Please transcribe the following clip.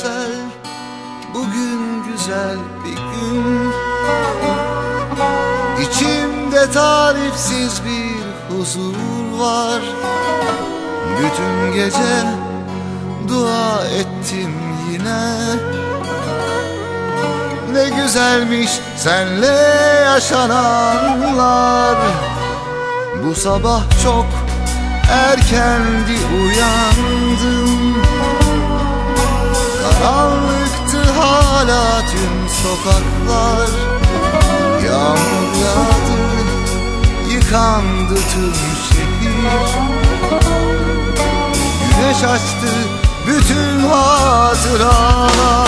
güzel Bugün güzel bir gün. İçimde tarifsiz bir huzur var. Bütün gece dua ettim yine. Ne güzelmiş senle yaşananlar. Bu sabah çok erkendi uyan tüm sokaklar Yağmur yağdı Yıkandı tüm şehir. Güneş açtı bütün hatıralar